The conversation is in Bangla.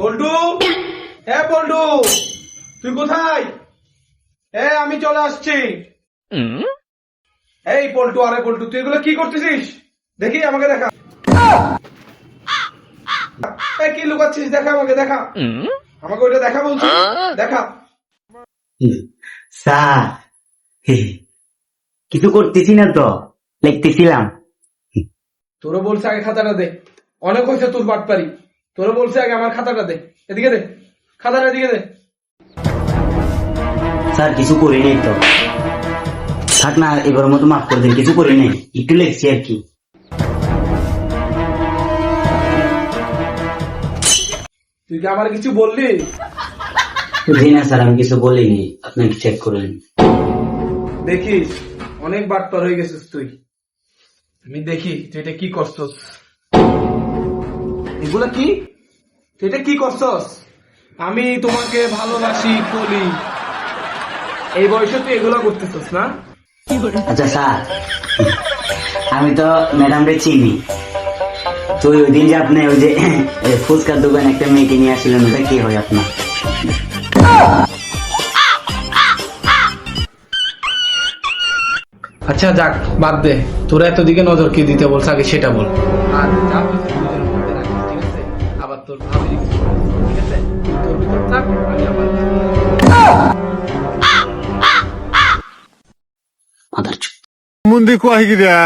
পল্টু এ পল্টু তুই কোথায়? এ আমি চলে আসছি। এই পল্টু আরে পল্টু তুই এগুলো কি করতেছিস? দেখি আমাকে দেখা। কি লুকাচ্ছিস? দেখা আমাকে দেখা। আমাকে ওইটা দেখা বলছি দেখা। স্যার কিছু করতেছি না তো লিখতেছিলাম। তোরও বলছে আগে খাতাটা দে। অনেক হয়েছে তোর বাট পারি তোরও বলছে আগে আমার খাতাটা দে। এদিকে দে। খাতাটা এদিকে দে। স্যার কিছু করি নাই তো। থাক না এবার মতো মাফ করে দিন কিছু করি নাই। একটু লিখছি আর কি। তুই কি আমার কিছু বললি? জি না স্যার আমি কিছু বলিনি। আপনি চেক করেন দেখিস অনেক বাটপার হয়ে গেছিস তুই। আমি দেখি তুই এটা কি করছস? এগুলা কি? তুই এটা কি করছস? আমি তোমাকে ভালোবাসি বলি। এই বয়সে তুই এগুলো করতেছস না? আচ্ছা স্যার। আমি তো ম্যাডাম রে চিনি। তো ওই দিন যে আপনি ওই যে ফুচকার দোকান একটা মেয়েকে নিয়ে আসছিলেন ওটা কি হয় আপনার? আচ্ছা যাক বাদ দে। তোরা এতদিকে নজর কি দিতে বলছে আগে সেটা বল। আর যা মুন্দি কয় গিরা